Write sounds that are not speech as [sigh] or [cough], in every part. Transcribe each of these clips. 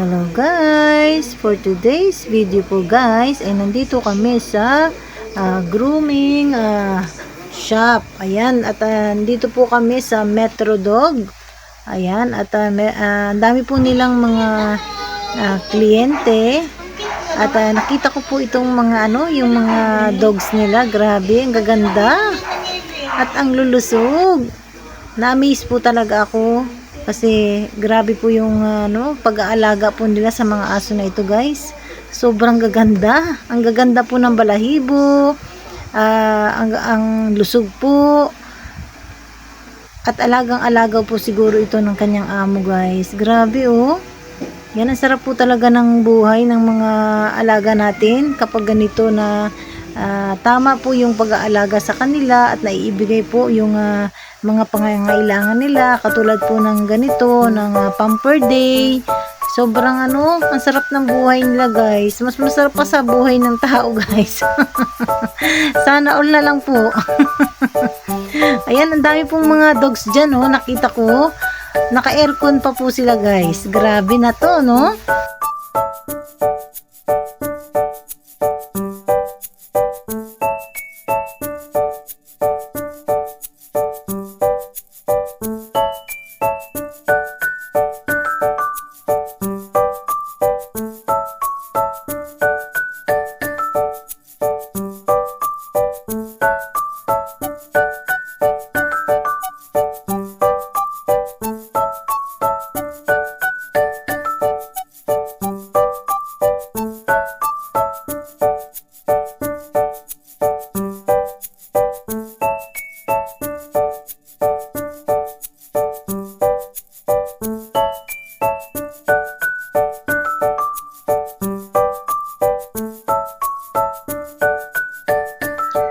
Hello guys! For today's video po guys, ay nandito kami sa ah, grooming ah, shop. Ayan, at ah, nandito po kami sa Metro Dog. Ayan, at ah, may- ah, ang dami po nilang mga ah, kliyente. At ah, nakita ko po itong mga ano, yung mga dogs nila. Grabe, ang gaganda. At ang lulusog. Na-amaze po talaga ako kasi grabe po yung ano, pag-aalaga po nila sa mga aso na ito guys. Sobrang gaganda. Ang gaganda po ng balahibo. ah, ang, ang lusog po. At alagang-alagaw po siguro ito ng kanyang amo guys. Grabe oh. Yan ang sarap po talaga ng buhay ng mga alaga natin kapag ganito na ah, tama po yung pag-aalaga sa kanila at naiibigay po yung ah, mga pangangailangan nila katulad po ng ganito ng ah, pamper day. Sobrang ano ang sarap ng buhay nila guys. Mas masarap pa sa buhay ng tao [laughs] guys. Sana all na lang po. [laughs] Ayan ang dami pong mga dogs dyan oh. Nakita ko. Naka aircon pa po sila guys. Grabe na to no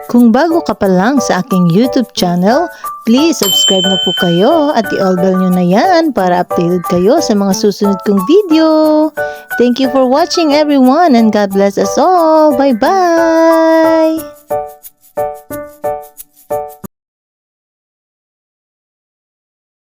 Kung bago ka pa lang sa aking YouTube channel, please subscribe na po kayo at i-all bell nyo na yan para updated kayo sa mga susunod kong video. Thank you for watching everyone and God bless us all. Bye-bye!